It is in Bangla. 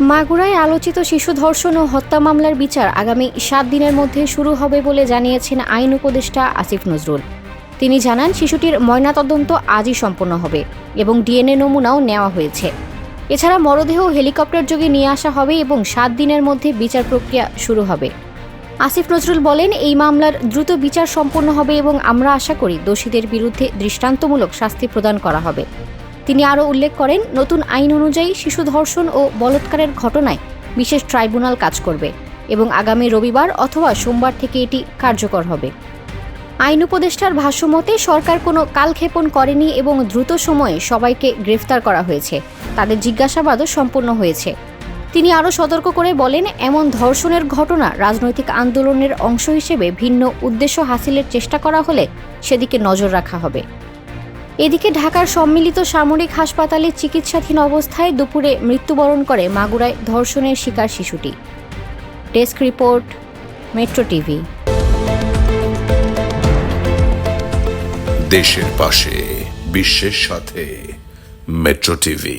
মাগুরায় আলোচিত শিশু ধর্ষণ ও হত্যা মামলার বিচার আগামী সাত দিনের মধ্যে শুরু হবে বলে জানিয়েছেন আইন উপদেষ্টা আসিফ নজরুল। তিনি জানান, শিশুটির ময়নাতদন্ত আজই সম্পন্ন হবে এবং ডিএনএ নমুনাও নেওয়া হয়েছে। এছাড়া মরদেহ হেলিকপ্টার যোগে নিয়ে আসা হবে এবং সাত দিনের মধ্যে বিচার প্রক্রিয়া শুরু হবে। আসিফ নজরুল বলেন, এই মামলার দ্রুত বিচার সম্পন্ন হবে এবং আমরা আশা করি দোষীদের বিরুদ্ধে দৃষ্টান্তমূলক শাস্তি প্রদান করা হবে। তিনি আরও উল্লেখ করেন, নতুন আইন অনুযায়ী শিশু ধর্ষণ ও বলৎকারের ঘটনায় বিশেষ ট্রাইব্যুনাল কাজ করবে এবং আগামী রবিবার অথবা সোমবার থেকে এটি কার্যকর হবে। আইন উপদেষ্টার ভাষ্যমতে সরকার কোনো কালক্ষেপণ করেনি এবং দ্রুত সময়ে সবাইকে গ্রেফতার করা হয়েছে। তাদের জিজ্ঞাসাবাদও সম্পন্ন হয়েছে। তিনি আরও সতর্ক করে বলেন, এমন ধর্ষণের ঘটনা রাজনৈতিক আন্দোলনের অংশ হিসেবে ভিন্ন উদ্দেশ্য হাসিলের চেষ্টা করা হলে সেদিকে নজর রাখা হবে। এদিকে ঢাকার সম্মিলিত সামরিক হাসপাতালে চিকিৎসাধীন অবস্থায় দুপুরে মৃত্যুবরণ করে মাগুরায় ধর্ষণের শিকার শিশুটি। Desk report, metro TV. দেশের পাশে, বিশ্বের সাথে, মেট্রো টিভি।